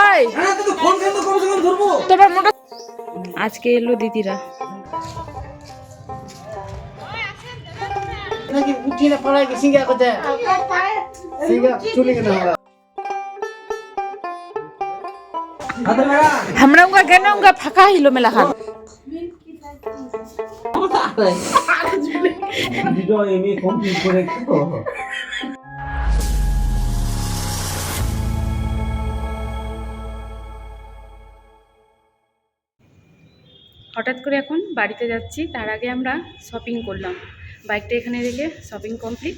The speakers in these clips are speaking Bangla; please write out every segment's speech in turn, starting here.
ওই। তো ফোন কেন তো কমসে কম ধরবো তোমার মোটা আজকে এলো দিদিরা নাকি উঠি না পড়াই সিঙ্গা চলে গেল ভিডিও এমনি কমপ্লিট করে হঠাৎ করে এখন বাড়িতে যাচ্ছি তার আগে আমরা শপিং করলাম। বাইকটা এখানে রেখে শপিং কমপ্লিট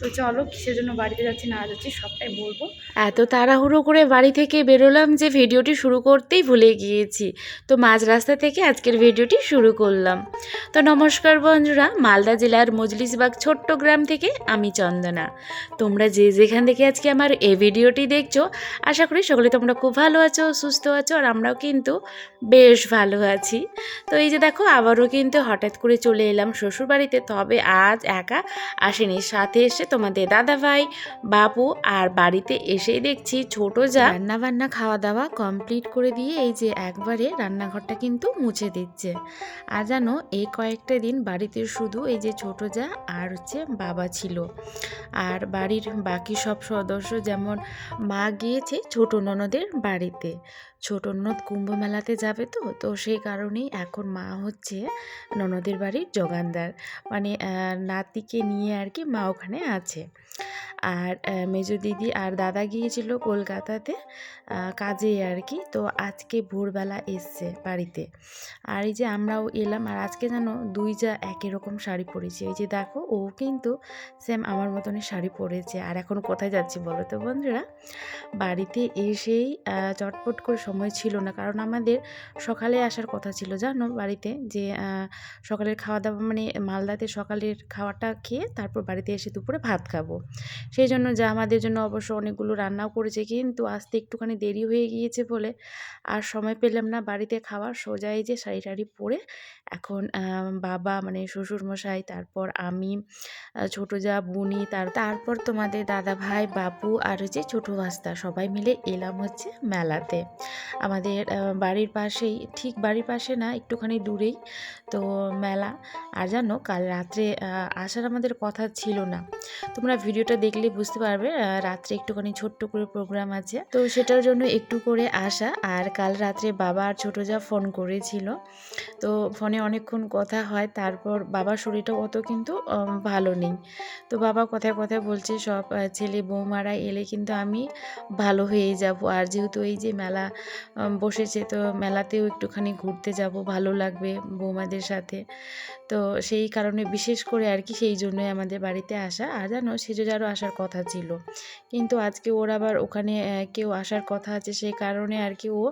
তো চলো, কিসের জন্য বাড়িতে যাচ্ছি না যাচ্ছি, সবটাই বলব। এত তাড়াহুড়ো করে বাড়ি থেকে বেরোলাম যে ভিডিওটি শুরু করতেই ভুলে গিয়েছি। তো মাঝ রাস্তা থেকে আজকের ভিডিওটি শুরু করলাম। তো নমস্কার বন্ধুরা, মালদা জেলার মজলিসবাগ ছোট্ট গ্রাম থেকে আমি চন্দনা। তোমরা যে যেখান থেকে আজকে আমার এই ভিডিওটি দেখছ, আশা করি সকলে তোমরা খুব ভালো আছো, সুস্থ আছো, আর আমরাও কিন্তু বেশ ভালো আছি। তো এই যে দেখো, আবারও কিন্তু হঠাৎ করে চলে এলাম শ্বশুর বাড়িতে তবে আজ একা আসেনি। সাথে এসে তোমাদের দাদা ভাই বাবু আর বাড়িতে এসেই দেখছি ছোট যা। রান্না বান্না খাওয়া দাওয়া কমপ্লিট করে দিয়ে এই যে একবারে রান্নাঘরটা কিন্তু মুছে দিচ্ছে। আর জানো, এই কয়েকটা দিন বাড়িতে শুধু এই যে ছোট যা আর হচ্ছে বাবা ছিল। আর বাড়ির বাকি সব সদস্য যেমন মা গিয়েছে ছোট ননদের বাড়িতে। ছোট ননদ কুম্ভ মেলাতে যাবে তো তো সেই কারণেই এখন মা হচ্ছে ননদের বাড়ির জোগানদার। মানে নাতিকে নিয়ে আর কি মা ওখানে আছে। আর মেজো দিদি আর দাদা গিয়েছিল কলকাতাতে কাজে আর কি, তো আজকে ভোরবেলা এসছে বাড়িতে। আর এই যে আমরাও এলাম, আর আজকে জানো দুই যা একই রকম শাড়ি পরেছি। এই যে দেখো, ও কিন্তু সেম আমার মতনই শাড়ি পরেছে। আর এখন কোথায় যাচ্ছি বলো তো বন্ধুরা? বাড়িতে এসেই চটপট করে সময় ছিল না। কারণ আমাদের সকালে আসার কথা ছিল, জানো, বাড়িতে যে সকালের খাওয়া দাওয়া মানে মালদাতে সকালের খাওয়াটা খেয়ে তারপর বাড়িতে এসে দুপুরে ভাত খাব। সেই জন্য যা আমাদের জন্য অবশ্য অনেকগুলো রান্নাও করেছে, কিন্তু আসতে একটুখানি দেরি হয়ে গিয়েছে বলে আর সময় পেলাম না। বাড়িতে খাওয়ার সোজা এই যে শাড়ি টাড়ি পরে এখন বাবা মানে শ্বশুরমশাই, তারপর আমি ছোট যা বুনি, তার, তারপর তোমাদের দাদা ভাই বাবু আর হচ্ছে ছোটো ভাস্তা সবাই মিলে এলাম হচ্ছে মেলাতে। আমাদের বাড়ির পাশেই, ঠিক বাড়ির পাশে না, একটুখানি দূরেই, তো মেলা। আর জানো, কাল রাত্রে আসার আমাদের কথা ছিল না। তোমরা ভিডিওটা দেখলে বুঝতে পারবে রাত্রে একটুখানি ছোট্ট করে প্রোগ্রাম আছে। তো সেটার জন্য একটু করে আসা। আর কাল রাত্রে বাবা আর ছোটো যা ফোন করেছিল, তো ফোনে অনেকক্ষণ কথা হয়। তারপর বাবার শরীরটা অত কিন্তু ভালো নেই। তো বাবা কথায় কথায় বলছে, সব ছেলে বৌমারা এলে কিন্তু আমি ভালো হয়ে যাব। আর যেহেতু এই যে মেলা বসেছে। তো মেলাতেও একটুখানি ঘুরতে যাব ভালো লাগবে বৌমাদের সাথে। তো সেই কারণে বিশেষ করে আর কি সেই জন্যই আমাদের বাড়িতে আসা। আর জানো সেজোজারও আসার কথা ছিল। কিন্তু আজকে ওর আবার ওখানে কেউ আসার কথা আছে সেই কারণে আর কি ও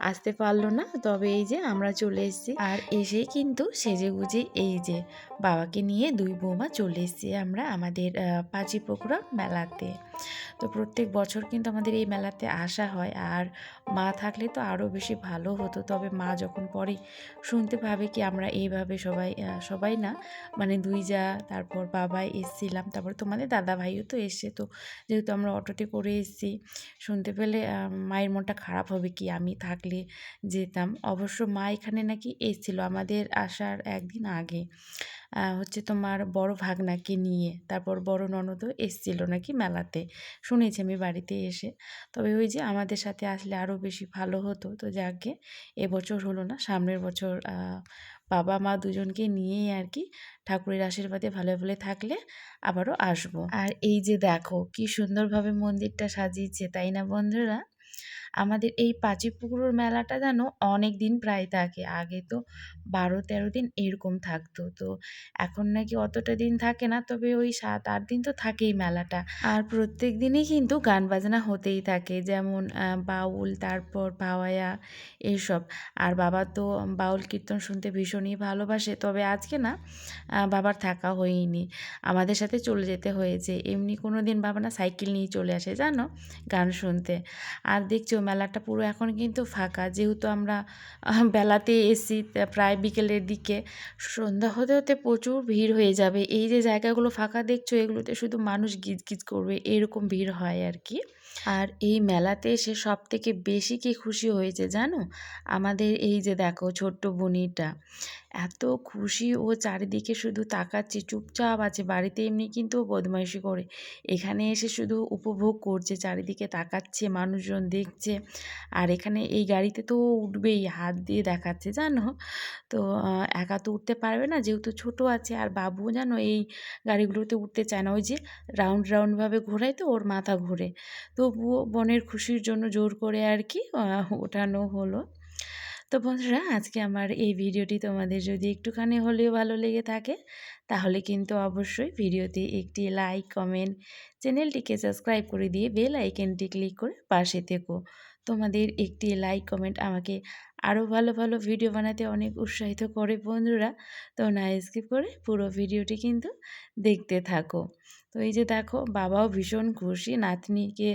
আসতে পারল না। তবে এই যে আমরা চলে এসেছি। আর এসেই কিন্তু সেজে গুজে এই যে বাবাকে নিয়ে দুই বৌমা চলে এসেছি আমরা আমাদের পাঁচি পুকুরা মেলাতে। তো প্রত্যেক বছর কিন্তু আমাদের এই মেলাতে আসা হয়। আর মা থাকলে তো আরও বেশি ভালো হতো। তবে মা যখন পরে শুনতে পাবে কি আমরা এইভাবে সবাই সবাই না। মানে দুই যা, তারপর বাবাই এসছিলাম, তারপর তোমাদের দাদা ভাইও তো এসছে। তো যেহেতু আমরা অটোতে করে এসেছি, শুনতে পেলে মায়ের মনটা খারাপ হবে কি? আমি থাকলে যেতাম। অবশ্য মা এখানে নাকি এসেছিল আমাদের আসার একদিন আগে। হচ্ছে তোমার বড় ভাগনাকে নিয়ে তারপর বড় ননদও এসেছিল নাকি মেলাতে। শুনেছি আমি বাড়িতে এসে। তবে ওই যে আমাদের সাথে আসলে আরও বেশি ভালো হতো। তো যাকে এবছর হলো না, সামনের বছর বাবা, মা দুজনকে নিয়েই আর কি ঠাকুরের আশীর্বাদে ভালো ভালো থাকলে আবারও আসব। আর এই যে দেখো, কি সুন্দরভাবে মন্দিরটা সাজিয়েছে, তাই না বন্ধুরা? আমাদের এই পাঁচিপুকুরের মেলাটা যেন অনেক দিন প্রায় থাকে। আগে তো বারো তেরো দিন এরকম থাকতো। তো এখন নাকি অতটা দিন থাকে না, তবে ওই সাত আট দিন তো থাকেই মেলাটা। আর প্রত্যেক দিনই কিন্তু গান বাজনা হতেই থাকে, যেমন বাউল, তারপর পাওয়ায়া এইসব আর বাবা তো বাউল কীর্তন শুনতে ভীষণই ভালোবাসে, তবে আজকে না বাবার থাকা হয়নি। আমাদের সাথে চলে যেতে হয়েছে। এমনি কোনো দিন বাবা না সাইকেল নিয়ে চলে আসে, জানো, গান শুনতে। আর দেখছ মেলাটা পুরো এখন কিন্তু ফাঁকা। যেহেতু আমরা বেলাতে এসি প্রায় বিকেলের দিকে, সন্ধ্যা হতে হতে প্রচুর ভিড় হয়ে যাবে। এই যে জায়গাগুলো ফাঁকা দেখছ, এগুলোতে শুধু মানুষ গিজগিজ করবে, এরকম ভিড় হয় আর কি। আর এই মেলাতে এসে সব থেকে বেশি কি খুশি হয়েছে জানো? আমাদের এই যে দেখো ছোট্ট বনিটা। এত খুশি ও চারিদিকে শুধু তাকাচ্ছে, চুপচাপ আছে, বাড়িতে এমনি কিন্তু বদমাইশি করে। এখানে এসে শুধু উপভোগ করছে, চারিদিকে তাকাচ্ছে, মানুষজন দেখছে। আর এখানে এই গাড়িতে তো উঠবেই, হাত দিয়ে দেখাচ্ছে, জানো? তো একা তো উঠতে পারবে না, যেহেতু ছোট আছে। আর বাবু জানো এই গাড়িগুলোতে উঠতে চায় না, ওই যে রাউন্ড রাউন্ডভাবে ঘোরায় তো, ওর মাথা ঘোরে। তবুও বনের খুশির জন্য জোর করে আর কি ওঠানো হলো। তো বন্ধুরা, আজকে আমার এই ভিডিওটি তোমাদের যদি একটুখানি হলেও ভালো লেগে থাকে, তাহলে কিন্তু অবশ্যই ভিডিওতে একটি লাইক কমেন্ট চ্যানেলটিকে সাবস্ক্রাইব করে দিয়ে বেল আইকনটি ক্লিক করে পাশে থেকো। তোমাদের একটি লাইক কমেন্ট আমাকে আরও ভালো ভালো ভিডিও বানাতে অনেক উৎসাহিত করে বন্ধুরা। তো না স্কিপ করে পুরো ভিডিওটি কিন্তু দেখতে থাকো। তো এই যে দেখো, বাবাও ভীষণ খুশি নাতনিকে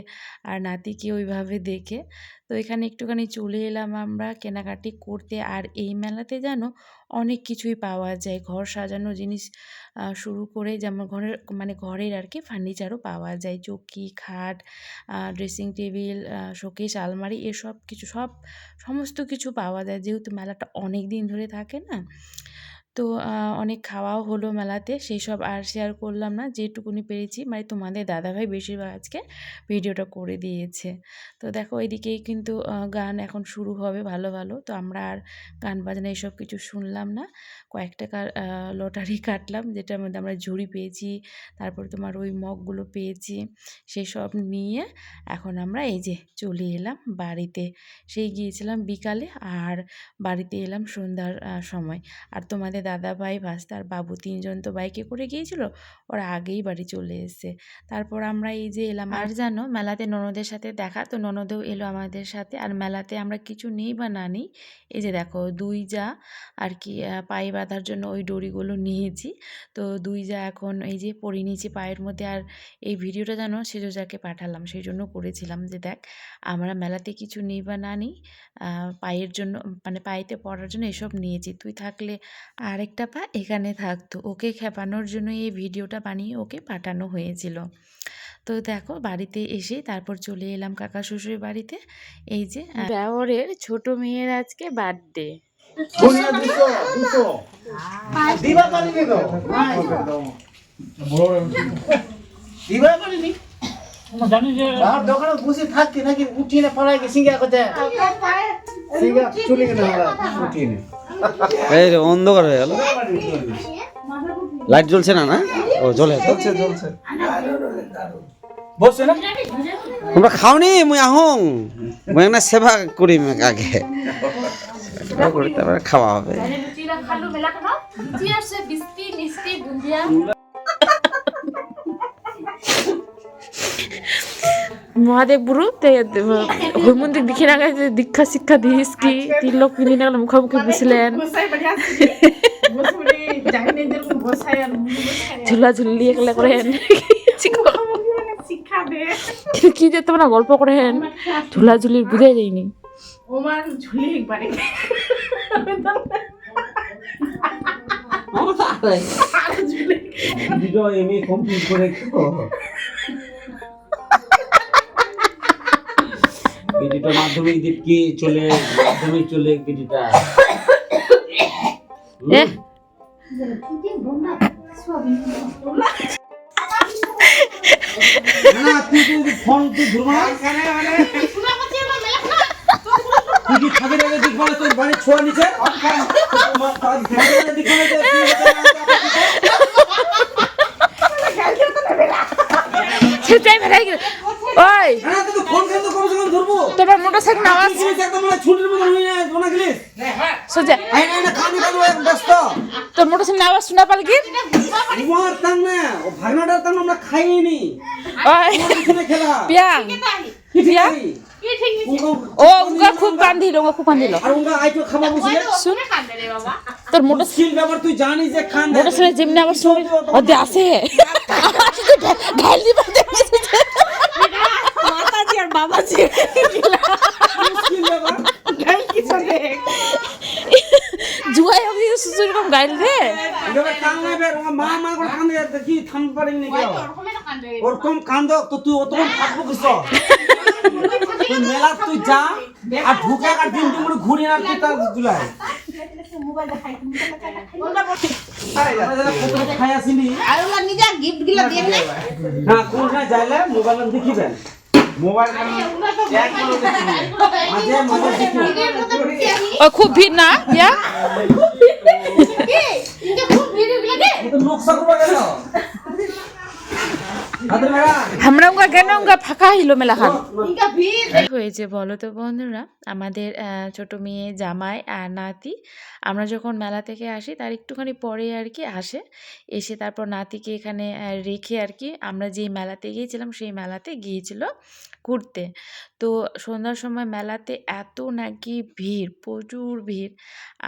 আর নাতিকে ওইভাবে দেখে। তো এখানে একটুখানি চলে এলাম আমরা কেনাকাটি করতে। আর এই মেলাতে যেন অনেক কিছুই পাওয়া যায়। ঘর সাজানো জিনিস শুরু করে যেমন ঘরের মানে ঘরের আর কি ফার্নিচারও পাওয়া যায়। চৌকি, খাট ড্রেসিং টেবিল শোকেস, আলমারি এসব কিছু, সব, সমস্ত কিছু পাওয়া যায়। যেহেতু মেলাটা অনেক দিন ধরে থাকে না তো অনেক খাওয়াও হলো মেলাতে। সেই সব আর শেয়ার করলাম না, যেটুকুনি পেরেছি। মানে তোমাদের দাদাভাই বেশিরভাগ আজকে ভিডিওটা করে দিয়েছে। তো দেখো, এদিকেই কিন্তু গান এখন শুরু হবে ভালো ভালো। তো আমরা আর গান বাজনা এসব কিছু শুনলাম না। কয়েক টাকার লটারি কাটলাম, যেটার মধ্যে আমরা ঝুড়ি পেয়েছি, তারপর তোমার ওই মগগুলো পেয়েছি সেই সব নিয়ে এখন আমরা এই যে চলে এলাম বাড়িতে। সেই গিয়েছিলাম বিকালে আর বাড়িতে এলাম সন্ধ্যার সময়। আর তোমাদের দাদা ভাই ভাস্তা আর বাবু তিনজন তো বাইকে করে গিয়েছিল ওরা আগেই বাড়ি চলে এসেছে। তারপর আমরা এই যে এলাম আর জানো মেলাতে ননদের সাথে দেখা তো ননদেও এলো আমাদের সাথে। আর মেলাতে আমরা কিছু নেই বা না নিই এই যে দেখো দুই যা আর কি পায়ে বাঁধার জন্য ওই দড়িগুলো নিয়েছি। তো দুই যা এখন এই যে পরে নিয়েছি পায়ের মধ্যে আর এই ভিডিওটা জানো সেজোজাকে পাঠালাম সেই জন্য করেছিলাম যে দেখ আমরা মেলাতে কিছু নিই বা না নিই পায়ের জন্য মানে পায়েতে পরার জন্য এসব নিয়েছি। তুই থাকলে আরেকটা পা এখানে থাকতো। ওকে খেপানোর জন্য এই ভিডিওটা বানিয়ে ওকে পাঠানো হয়েছিল। তো দেখো বাড়িতে এসে তারপর চলে এলাম কাকা শ্বশুরের বাড়িতে। এই যে ব্যবহারের ছোট মেয়ের আজকে বার্থডে। নাকি উঠিয়ে গেছি সিঙ্গা কোথায় সিঙ্গা চলে গেল উঠিয়ে নে। এই রে অন্ধকার হয়ে গেল। লাইট জ্বলছে না না? ও জ্বলে জ্বলছে জ্বলছে। বসে না? তোমরা খাওনি? মুই আহং। মুই না সেবা করি আগে। সেবা করি তারপরে খাওয়া হবে। মহাদেব গুরু হৈমন্দির দিকে না দীক্ষা শিক্ষা দিস কি তিন লোক মিলি না মুখোমুখি বসলেন। ঝুলা ঝুলি এগুলা করেন। কি যে তোমরা গল্প করেন। ঝুলা ঝুলির বুঝে যায়নি। এমনি কমপ্লিট করে? ভিডিওটা মাধ্যমিক দিক কি চলে মাধ্যমিক চলে এ না তুই তুই ফোন তুই ধরবা তুই কি খাবে আগে দিক বলে তোর বাড়ি ছোঁয়া নিচে? দিক সেটাই গেল। ওই। হ্যাঁ ফোন কম ধরবো। তোমার মোটরসাইকেল আওয়াজ একদম ছুটির মতো যায় কোনা গেলে সোজা আই না না কানে কানে এক ব্যস্ত। তোর মোটরসাইকেল আওয়াজ শোনা পাল কি? তোমার তাং না ও ভাগনাটার তাং আমরা খাইনি। ওই। খেলা। পিয়াং। কি পিয়া? ও উঙ্গা খুব কান্দিল উঙ্গা খুব কান্দিল। আর উঙ্গা আইতো খাবা বসলে শুন। তোর মোটর স্কিল ব্যাপার তুই জানিস যে খান আবার শুনে আসে। ঢাল দিবা দেখেছিস মাতাজি আর বাবাজি এরকম গাইল রে এভাবে কান্নাবে ওর মা মা করে কান্দে দেখি থামতে পারি না কেউ। ওরকম কান্দ তো তুই অতক্ষণ থাকব কিস তুই মেলা তুই যা আর ঢুকে আর দিন করে ঘুরি না তুই তার জুলাই মোবাইল দেখিবেন খুব ভিড় না ইয়া তো নকশা করবা গেল হাতের মেলা আমরা উঙ্গা কেন উঙ্গা ফাঁকা হইল মেলা খান? হয়েছে বলো তো বন্ধুরা আমাদের ছোট মেয়ে জামাই আর নাতি। আমরা যখন মেলা থেকে আসি তার একটুখানি পরে আর কি আসে। এসে তারপর নাতিকে এখানে রেখে আর কি আমরা যেই মেলাতে গিয়েছিলাম সেই মেলাতে গিয়েছিল ঘুরতে। তো সন্ধ্যার সময় মেলাতে এত নাকি ভিড় প্রচুর ভিড়।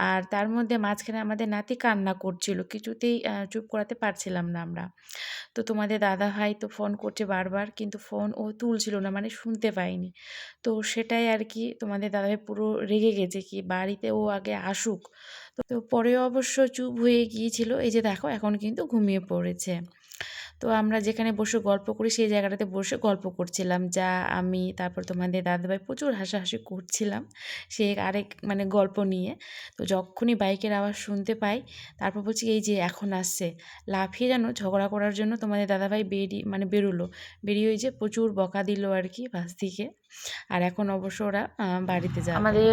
আর তার মধ্যে মাঝখানে আমাদের নাতি কান্না করছিল কিছুতেই চুপ করাতে পারছিলাম না আমরা। তো তোমাদের দাদা ভাই তো ফোন করছে বারবার, কিন্তু ফোন ও তুলছিল না মানে শুনতে পাইনি তো সেটাই আর কি তোমাদের দাদাভাই পুরো রেগে গেছে কি বাড়িতে ও আগে আসুক। তো তো পরে অবশ্য চুপ হয়ে গিয়েছিল, এই যে দেখো এখন কিন্তু ঘুমিয়ে পড়েছে। তো আমরা যেখানে বসে গল্প করি সেই জায়গাটাতে বসে গল্প করছিলাম। যা আমি তারপর তোমাদের দাদাভাই প্রচুর হাসাহাসি করছিলাম সে আরেক মানে গল্প নিয়ে। তো যখনই বাইকের আওয়াজ শুনতে পাই তারপর বলছি এই যে এখন আসছে। লাফিয়ে যেন ঝগড়া করার জন্য তোমাদের দাদাভাই বেরিয়ে মানে বেরোলো। বেরিয়ে ওই যে প্রচুর বকা দিল আর কি বাস থেকে। আর এখন অবশ্য ওরা বাড়িতে যায় আমাদের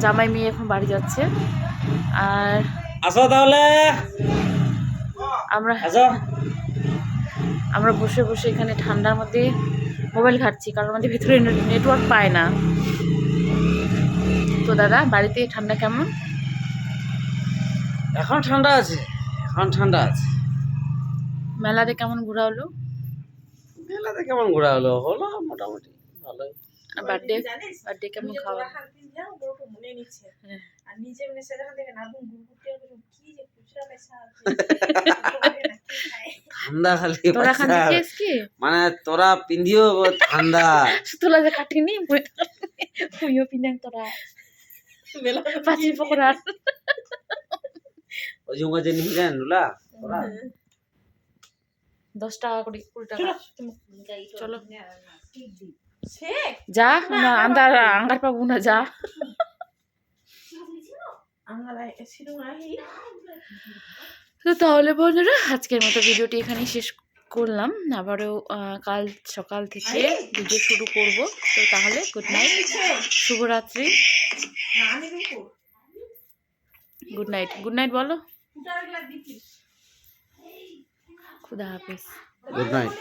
জামাই মেয়ে এখন বাড়ি যাচ্ছে। আর আসো তাহলে। আমরা আসো। আমরা বসে বসে এখানে ঠান্ডার মধ্যে মোবাইল ঘাটছি কারণ আমাদের ভিতরে নেটওয়ার্ক পায় না। তো দাদা বাড়িতে ঠান্ডা কেমন? এখন ঠান্ডা আছে এখন ঠান্ডা আছে। মেলাতে কেমন ঘোরা হলো মেলাতে কেমন ঘোরা হলো হলো মোটামুটি ভালোই। বার্থডে বার্থডে কেমন খাওয়া? হ্যাঁ। আর মানে থেকে নাদুন গুড়গুড়ি কি যে ঠান্ডা খালি মানে তোরা পিন্ধিও ঠান্ডা তোলা যে কাটিনি মুইও পিনাং তোরা। পাঁচি পকোড়া। ওই যে যে নিলেন নুলা? তোরা দশ টাকা করে কুড়ি টাকা। চলো। যা না আন্দার আঙ্গার পাবো না যা। আঙ্গালাই সিরুম আহি তো তাহলে বন্ধুরা আজকের মতো ভিডিওটি এখানে শেষ করলাম। আবারও কাল সকাল থেকে ভিডিও শুরু করব। তো তাহলে গুড নাইট শুভরাত্রি। গুড নাইট গুড নাইট বলো। খুদা হাফিজ। Good night